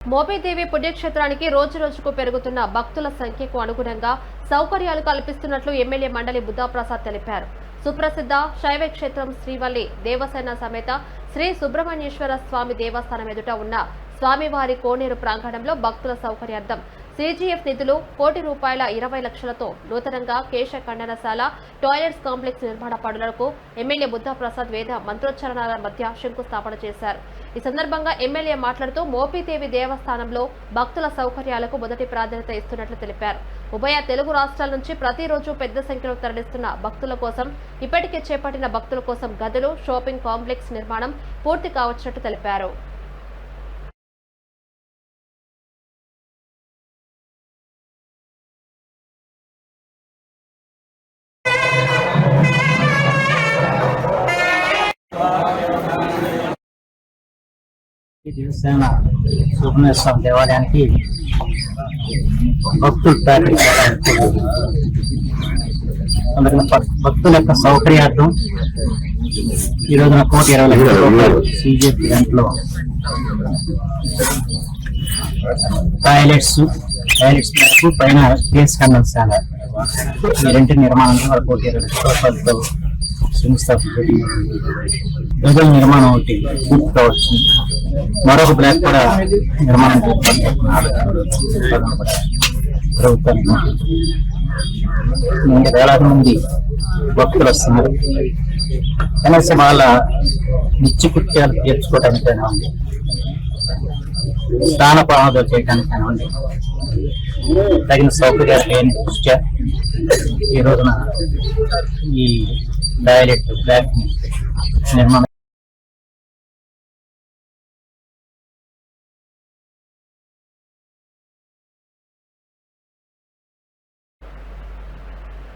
మోపీదేవి పుణ్యక్షేత్రానికి రోజు రోజుకు పెరుగుతున్న భక్తుల సంఖ్యకు అనుగుణంగా సౌకర్యాలు కల్పిస్తున్నట్లు ఎమ్మెల్యే మండలి బుద్ధాప్రసాద్ తెలిపారు. సుప్రసిద్ధ శైవ క్షేత్రం శ్రీవల్లి దేవసేన సమేత శ్రీ సుబ్రహ్మణ్యేశ్వర స్వామి దేవస్థానం ఎదుట ఉన్న స్వామివారి కోనేరు ప్రాంగణంలో భక్తుల సౌకర్యార్థం సిజిఎఫ్ నిధులు కోటి రూపాయల ఇరవై లక్షలతో నూతనంగా కేశ ఖండనశాల టాయిలెట్స్ కాంప్లెక్స్ నిర్మాణ పనులకు ఎమ్మెల్యే బుద్ధప్రసాద్ వేద మంత్రోచ్చరణల మధ్య శంకుస్థాపన చేశారు. ఈ సందర్భంగా ఎమ్మెల్యే మాట్లాడుతూ మోపిదేవి దేవస్థానంలో భక్తుల సౌకర్యాలకు మొదటి ప్రాధాన్యత ఇస్తున్నట్లు తెలిపారు. ఉభయ తెలుగు రాష్ట్రాల నుంచి ప్రతిరోజు పెద్ద సంఖ్యలో తరలిస్తున్న భక్తుల కోసం ఇప్పటికే చేపట్టిన భక్తుల కోసం గదులు షాపింగ్ కాంప్లెక్స్ నిర్మాణం పూర్తి కావచ్చినట్టు తెలిపారు. దేవసేన సుబ్రహ్మణ్య దేవాలయానికి భక్తులు ప్రారంభించడానికి అందుకని భక్తుల యొక్క సౌకర్యార్థం ఈ రోజున కోటి ఇరవై లక్షల రూపాయలు సిజిఎఫ్ దాంట్లో టాయిలెట్స్ టాయిలెట్స్ బ్లాక్ పైన కేస్ కన్వెన్శాల ఈ రెండు నిర్మాణానికి కోటి ఇరవై లక్షల రూపాయలతో శంకుస్థాపన జరిగింది. గదుల నిర్మాణం ఒకటి పూర్తి కావచ్చు మరొక బ్లాక్ కూడా నిర్మాణం ప్రభుత్వానికి ఇంకా వేలాది మంది భక్తులు వస్తున్నారు. కనీసం వాళ్ళ నిత్య కృత్యాలు తీర్చుకోవడానికైనా ఉంది. స్నాన ప్రాణాలు చేయడానికైనా ఉంది. తగిన సౌకర్యాలు లేని దృష్ట్యా ఈ రోజున ఈ డైరెక్ట్ బ్లాక్ నిర్మాణం